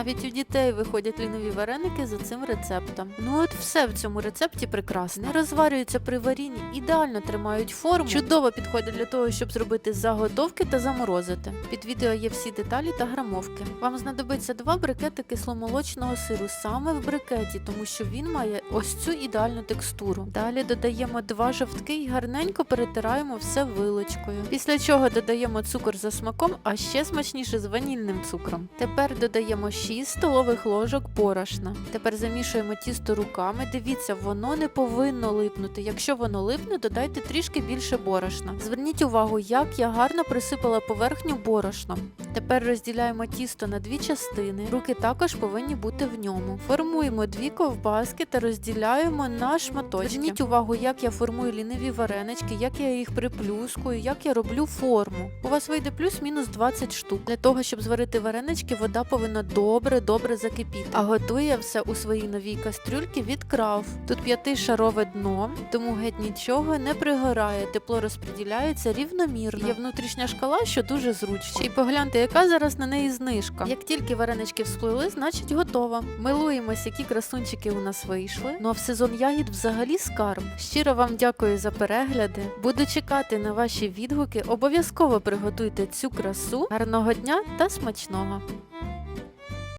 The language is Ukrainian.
Навіть у дітей виходять лінові вареники за цим рецептом. Ну от все в цьому рецепті прекрасно. Не розварюються при варінні, ідеально тримають форму. Чудово підходять для того, щоб зробити заготовки та заморозити. Під відео є всі деталі та грамовки. Вам знадобиться два брикети кисломолочного сиру саме в брикеті, тому що він має ось цю ідеальну текстуру. Далі додаємо два жовтки і гарненько перетираємо все вилочкою. Після чого додаємо цукор за смаком, а ще смачніше з ванільним цукром. Тепер додаємо 6 столових ложок борошна. Тепер замішуємо тісто руками. Дивіться, воно не повинно липнути. Якщо воно липне, додайте трішки більше борошна. Зверніть увагу, як я гарно присипала поверхню борошном. Тепер розділяємо тісто на дві частини. Руки також повинні бути в ньому. Формуємо дві ковбаски та розділяємо на шматочки. Зверніть увагу, як я формую ліниві варенички, як я їх приплюскую, як я роблю форму. У вас вийде плюс-мінус 20 штук. Для того, щоб зварити варенички, вода повинна добре-добре закипіти. А готую я все у своїй новій кастрюльці від крав. Тут п'ятишарове дно, тому геть нічого не пригорає, тепло розподіляється рівномірно. Є внутрішня шкала, що дуже зручно. І погляньте, яка зараз на неї знижка. Як тільки варенички всплили, значить готово. Милуємось, які красунчики у нас вийшли. Ну а в сезон ягід взагалі скарб. Щиро вам дякую за перегляди. Буду чекати на ваші відгуки. Обов'язково приготуйте цю красу. Гарного дня та смачного!